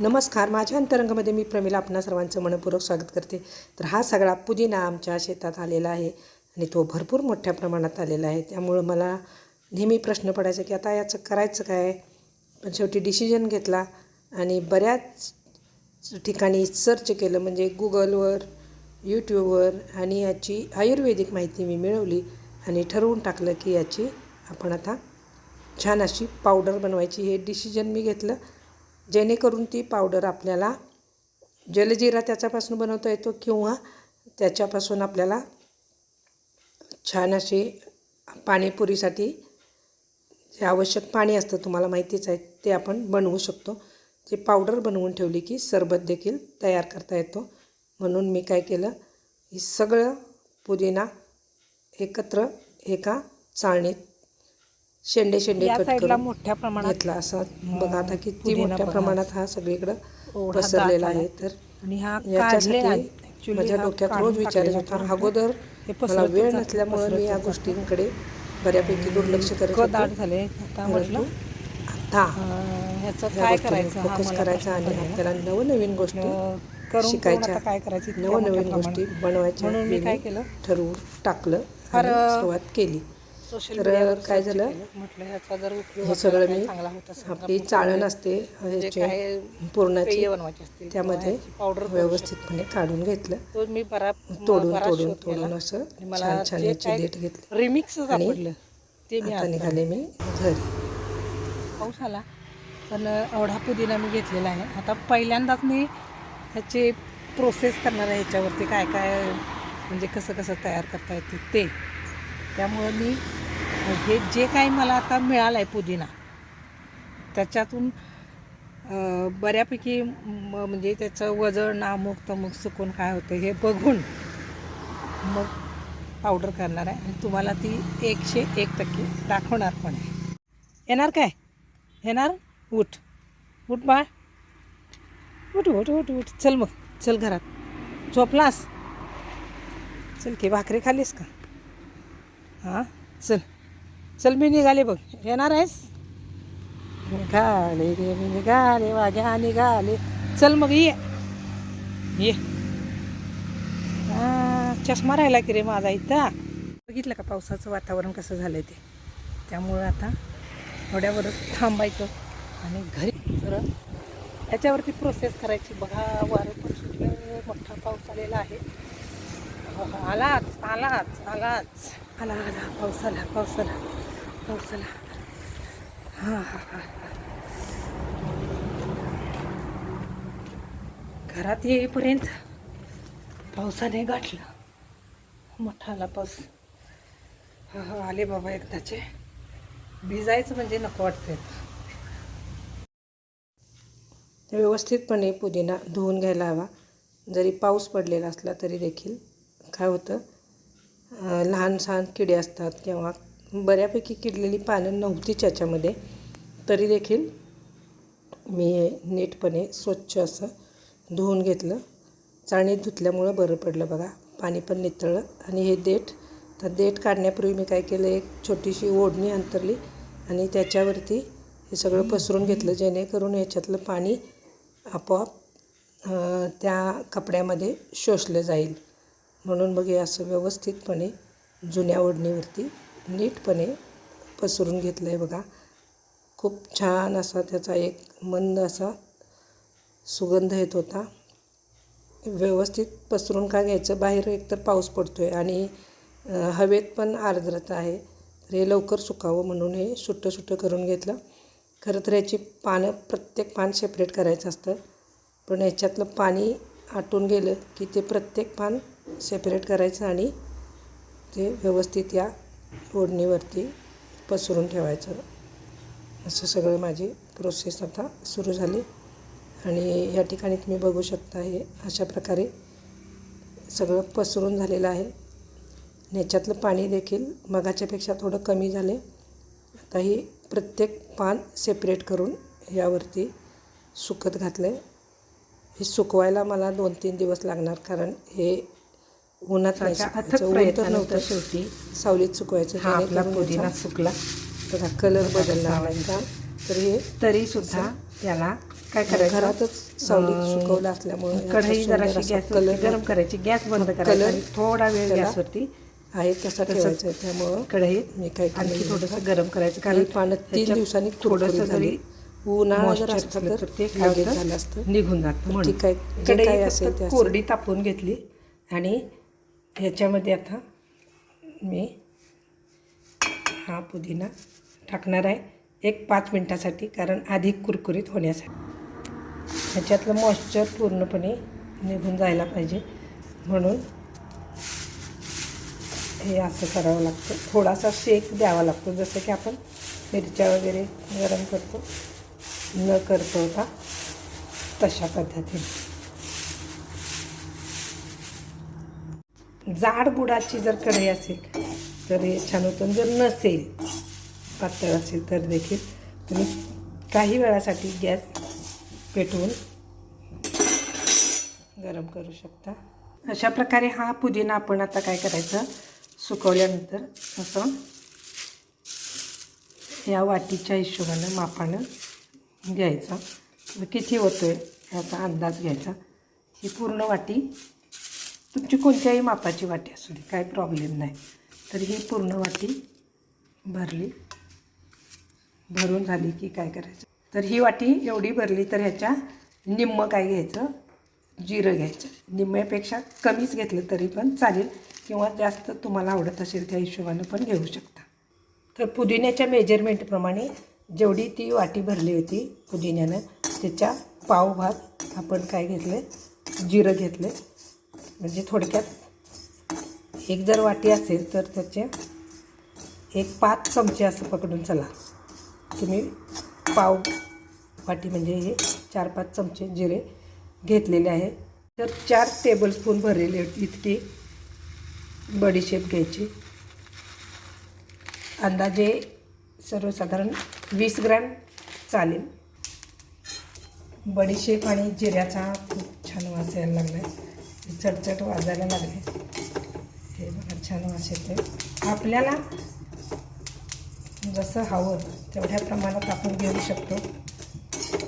नमस्कार माझ्या अंतरंगामध्ये मी प्रमिला आपणा सर्वांचं मनपूर्वक स्वागत करते. तर हा सगळा पुदिना आमच्या शेतात आलेला आहे आणि तो भरपूर मोठ्या प्रमाणात आलेला आहे. त्यामुळं मला नेहमी प्रश्न पडायचा की आता याचं करायचं काय? पण शेवटी डिसिजन घेतला आणि बऱ्याच ठिकाणी सर्च केलं म्हणजे गुगलवर यूट्यूबवर आणि याची आयुर्वेदिक माहिती मी मिळवली आणि ठरवून टाकलं की याची आपण आता छान अशी पावडर बनवायची हे डिसिजन मी घेतलं. जेणेकरून ती पावडर आपल्याला जलजिरा त्याच्यापासून बनवता येतो किंवा त्याच्यापासून आपल्याला छान अशी पाणीपुरीसाठी जे आवश्यक पाणी असतं तुम्हाला माहितीच आहे ते आपण बनवू शकतो. ते पावडर बनवून ठेवली की सरबत देखील तयार करता येतो. म्हणून मी काय केलं हे सगळं पुदिना एकत्र एका चाळणीत शेंडे शेंडे या कट साईडला करून मोठ्या प्रमाणात घेतला असा बघा आता किती पुदिना मोठ्या बघा. प्रमाणात हा सगळीकडं पसरलेला आहे आहे. तर आणि हा याच्यासाठी actually माझ्या हा डोक्यात काढून रोज विचार टाकलेला येत होता. अगोदर हे मला वेळ नसल्यामुळे मी या गोष्टींकडे बऱ्यापैकी दुर्लक्ष करत इतकं दाट होते झाले आता परंतु म्हटलं आता अं, ह्याचं या काय गोष्टींवर करायचं हा फोकस मला करायचा प्रश्न आणि पडलेला. आपल्याला नवनवीन गोष्टी अं, करून शिकायच्या. आता काय करायचं इतक्या मोठ्या नवनवीन गोष्टी प्रमाणात. बनवायच्या म्हणून मी काय केलं ठरवून टाकलं फार, आणि अं, सुरुवात केली तर काय झालं? म्हटलं ह्याचा जर उपयोग हे सगळं मी आपली चाळण. असते ह्याचे पूर्णाची त्यामध्ये पावडर व्यवस्थितपणे काढून घेतलं तो मी बरा तोडून तोडून. तोडून असं छान छान याची देठ घेतली रिमिक्स आणि ते मी आता निघाले मी घरी पाऊस आला पण एवढा पुदिना मी घेतलेला आहे आता पहिल्यांदाच मी ह्याची प्रोसेस करणार आहे ह्याच्यावरती काय काय म्हणजे कसं कसं तयार करता येते ते त्यामुळं मी हे जे काही मला आता मिळालं आहे पुदिना त्याच्यातून बऱ्यापैकी म्हणजे त्याचं वजन अमुक तमुक सुकून काय होतं हे बघून मग पावडर करणार आहे. आणि तुम्हाला ती एकशे एक टक्के दाखवणार पण आहे. येणार काय? येणार? उठ. उठ बाळ. उठ उठ उठ उठ. चल मग. चल घरात. झोपलास? चल की भाकरी खालीस का? हां? चल. चल मी निघाले बघ. येणार आहेस? निघाले रे मी निघाले वाघ्या निघाले. चल मग ये. ये. चष्मा राहिला की रे माझा इथं. बघितलं का पावसाचं वातावरण कसं झालं ते? त्यामुळं आता थोड्यावरच थांबायचं आणि घरी तर त्याच्यावरती प्रोसेस करायची. बघा वारं पण सुटलं मोठा पाऊस आलेला आहे. आलाच आलाच आलाच. आला आला पावसाला पावसाला पाऊस हां हां हां घरात येईपर्यंत पावसाने गाठलं. मोठा पाऊस हा हा आले बाबा एकदाचे. भिजायचं म्हणजे नको वाटते व्यवस्थितपणे पुदिना धुवून घ्यायला हवा. जरी पाऊस पडलेला असला तरी देखील. काय होतं? लहान सहान किडे असतात किंवा बऱ्यापैकी किडलेली पानं नव्हतीच याच्यामध्ये तरी देखील मी हे नीटपणे स्वच्छ असं धुवून घेतलं. चाळणीत धुतल्यामुळं बरं पडलं बघा. पाणी पण नितळलं. आणि हे देठ तर देठ काढण्यापूर्वी मी काय केलं एक छोटीशी ओढणी अंतरली आणि त्याच्यावरती हे सगळं पसरून घेतलं जेणेकरून याच्यातलं पाणी आपोआप त्या कपड्यामध्ये शोषलं जाईल. म्हणून मग हे असं व्यवस्थितपणे जुन्या ओढणीवरती नीटपणे पसरून घेतलं आहे बघा. खूप छान असा त्याचा एक मंद असा सुगंध येत होता. व्यवस्थित पसरून का घ्यायचं? बाहेर एकतर पाऊस पडतो आहे आणि हवेत पण आर्द्रता आहे. तर हे लवकर सुकावं म्हणून हे सुट्टं सुट्टं करून घेतलं. खरं तर याची पानं प्रत्येक पान सेपरेट करायचं असतं. पण याच्यातलं पाणी आटून गेलं की ते प्रत्येक पान सेपरेट करायचं आणि ते व्यवस्थित या ओढणीवरती पसरून ठेवायचं. असं सगळं माझी प्रोसेस आता सुरू झाली. आणि या ठिकाणी तुम्ही बघू शकता हे अशा प्रकारे सगळं पसरून झालेलं आहे. आणि याच्यातलं पाणी देखील मगाच्यापेक्षा थोडं कमी झाले. आता ही प्रत्येक पान सेपरेट करून यावरती सुकत घातलं आहे हे सुकवायला मला दोन तीन दिवस लागणार कारण हे उन्हात नाही अथक नव्हतं. शेवटी सावलीत सुकवायचं हा आपला पुदिना सुकला. बघा कलर बदलला आहे का? तर हे तरी सुद्धा त्याला काय करायचं? घरातच सावलीत सुकवलं असल्यामुळे कढई असा गॅस कलर गरम करायची. गॅस बंद कलर करायचा थोडा वेळ गॅसवरती आहे तसा ठेवायचा आहे. त्यामुळं कढईत मी काय आणखी थोडंसं गरम करायचं. कारण पानं तीन दिवसांनी थोडंसं जरी झाली. उन्हाळा जर असलं तर ते काय? झालं असतं. निघून जातं कढई ते असेल. कोरडी तापवून घेतली आणि ह्याच्यामध्ये आता मी हा पुदिना टाकणार आहे. एक पाच मिनटासाठी कारण अधिक कुरकुरीत होण्यासाठी. ह्याच्यातलं मॉइश्चर पूर्णपणे निघून जायला पाहिजे. म्हणून हे असं करावं लागतं. थोडासा शेक द्यावा लागतो. जसं की आपण मिरच्या वगैरे गरम करतो. न करतो होता तशा पद्धतीने. जाड बुडाची जर कढई असेल तर हे छान होतं. जर नसेल पातळ असेल तर देखील तुम्ही काही वेळासाठी गॅस पेटवून गरम करू शकता. अशा प्रकारे हा पुदिना आपण आता काय करायचं? सुकवल्यानंतर असं या वाटीच्या हिशोबानं मापानं घ्यायचा. मग किती होतो आहे याचा अंदाज घ्यायचा. ही पूर्ण वाटी तुमची कोणत्याही मापाची वाटी असू दे काही प्रॉब्लेम नाही. तर ही पूर्ण वाटी भरली. भरून झाली की काय करायचं? तर ही वाटी एवढी भरली तर ह्याच्या निम्म काय घ्यायचं? जिरं घ्यायचं. निम्म्यापेक्षा कमीच घेतलं तरी पण चालेल किंवा जास्त तुम्हाला आवडत असेल त्या हिशोबानं पण घेऊ शकता. तर पुदिन्याच्या मेजरमेंटप्रमाणे जेवढी ती वाटी भरली होती पुदिन्यानं त्याच्या पावभाग आपण काय घेतले? जिरं घेतले. म्हणजे थोडक्यात एक जर वाटी असेल तर त्याचे एक पाच चमचे असं पकडून चला. तुम्ही पाव वाटी म्हणजे हे चार पाच चमचे जिरे घेतलेले आहे. तर चार टेबलस्पून भरलेले इतकी बडीशेप घ्यायची. अंदाजे सर्वसाधारण वीस ग्रॅम चालेल. बडीशेप आणि जिऱ्याचा खूप छान वास यायला लागला आहे चटचट वाजायला लागले. हे बघा छान वास येते आपल्याला जसं हवं तेवढ्या प्रमाणात आपण घेऊ शकतो.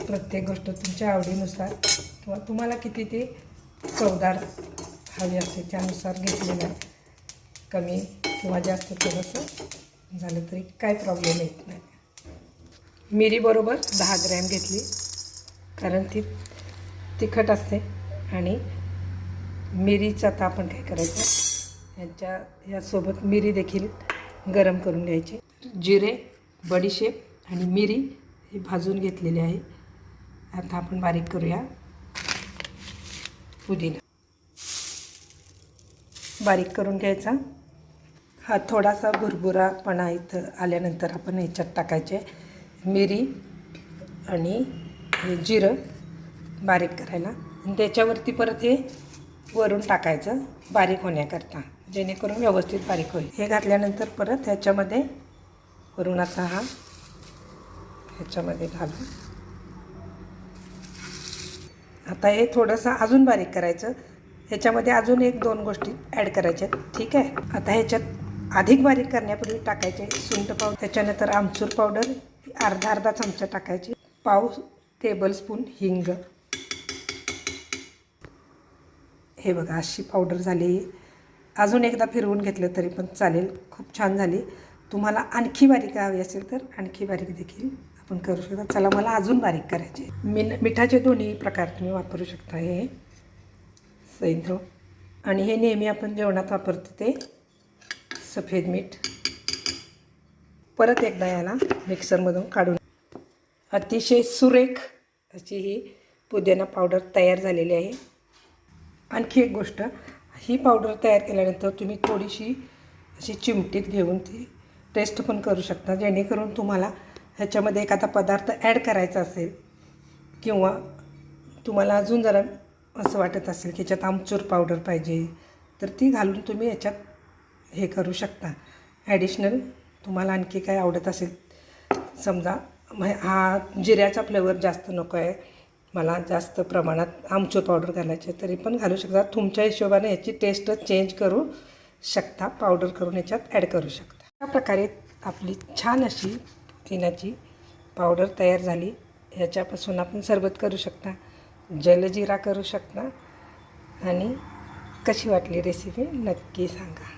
प्रत्येक गोष्ट तुमच्या आवडीनुसार. किंवा तुम्हाला किती ते चवदार हवी असते त्यानुसार घेतलेलं आहे कमी किंवा जास्त थोडंसं झालं तरी काय प्रॉब्लेम येत नाही. मिरी बरोबर दहा ग्रॅम घेतली. कारण ती तिखट असते आणि मिरीचं आता आपण काय करायचं? ह्याच्या यासोबत मिरी देखील गरम करून घ्यायची. जिरे बडीशेप आणि मिरी हे भाजून घेतलेले आहे. आता आपण बारीक करूया पुदिना. बारीक करून घ्यायचा. हा थोडासा भुरभुरापणा इथं आल्यानंतर आपण ह्याच्यात टाकायचे. मिरी आणि हे जिरं बारीक करायला. आणि त्याच्यावरती परत हे वरून टाकायचं बारीक होण्याकरता जेणेकरून व्यवस्थित बारीक होईल. हे घातल्यानंतर परत ह्याच्यामध्ये वरून असा हा ह्याच्यामध्ये घालू आता हे थोडंसं अजून बारीक करायचं. ह्याच्यामध्ये अजून एक दोन गोष्टी ॲड करायच्या आहेत. ठीक आहे? आता ह्याच्यात अधिक बारीक करण्यापूर्वी टाकायचे सुंठ पावडर. त्याच्यानंतर आमचूर पावडर अर्धा अर्धा चमचा टाकायची. पाव टेबलस्पून हिंग. हे बघा अशी पावडर झाली. अजून एकदा फिरवून घेतलं तरी पण चालेल. खूप छान झाली. तुम्हाला आणखी बारीक हवी असेल तर आणखी बारीक देखील आपण करू शकता. चला मला अजून बारीक करायचे मिन मिठाचे दोन्ही प्रकार तुम्ही वापरू शकता हे. सैंद्र. आणि हे नेहमी आपण जेवणात वापरतो ते सफेद मीठ. परत एकदा याला मिक्सरमधून काढून. अतिशय सुरेख अशी ही पुदिना पावडर तयार झालेली आहे. आणखी एक गोष्ट ही पावडर तयार केल्यानंतर तुम्ही थोडीशी अशी चिमटीत घेऊन ती टेस्ट पण करू शकता. जेणेकरून तुम्हाला ह्याच्यामध्ये एखादा पदार्थ ॲड करायचा असेल किंवा तुम्हाला अजून जरा असं वाटत असेल की ह्याच्यात आमचूर पावडर पाहिजे तर ती घालून तुम्ही याच्यात हे करू शकता. ॲडिशनल तुम्हाला आणखी काय आवडत असेल समजा हा जिऱ्याचा फ्लेवर जास्त नको आहे मला जास्त प्रमाणात आमचूर पावडर घालायची तरी पण घालू शकता. तुमच्या हिशोबाने याची टेस्ट चेंज करू शकता पावडर करून याच्यात ॲड करू शकता. अशा प्रकारे आपली छान अशी पिण्याची पावडर तयार झाली. ह्याच्यापासून आपण सरबत करू शकता जलजिरा करू शकता आणि कशी वाटली रेसिपी नक्की सांगा.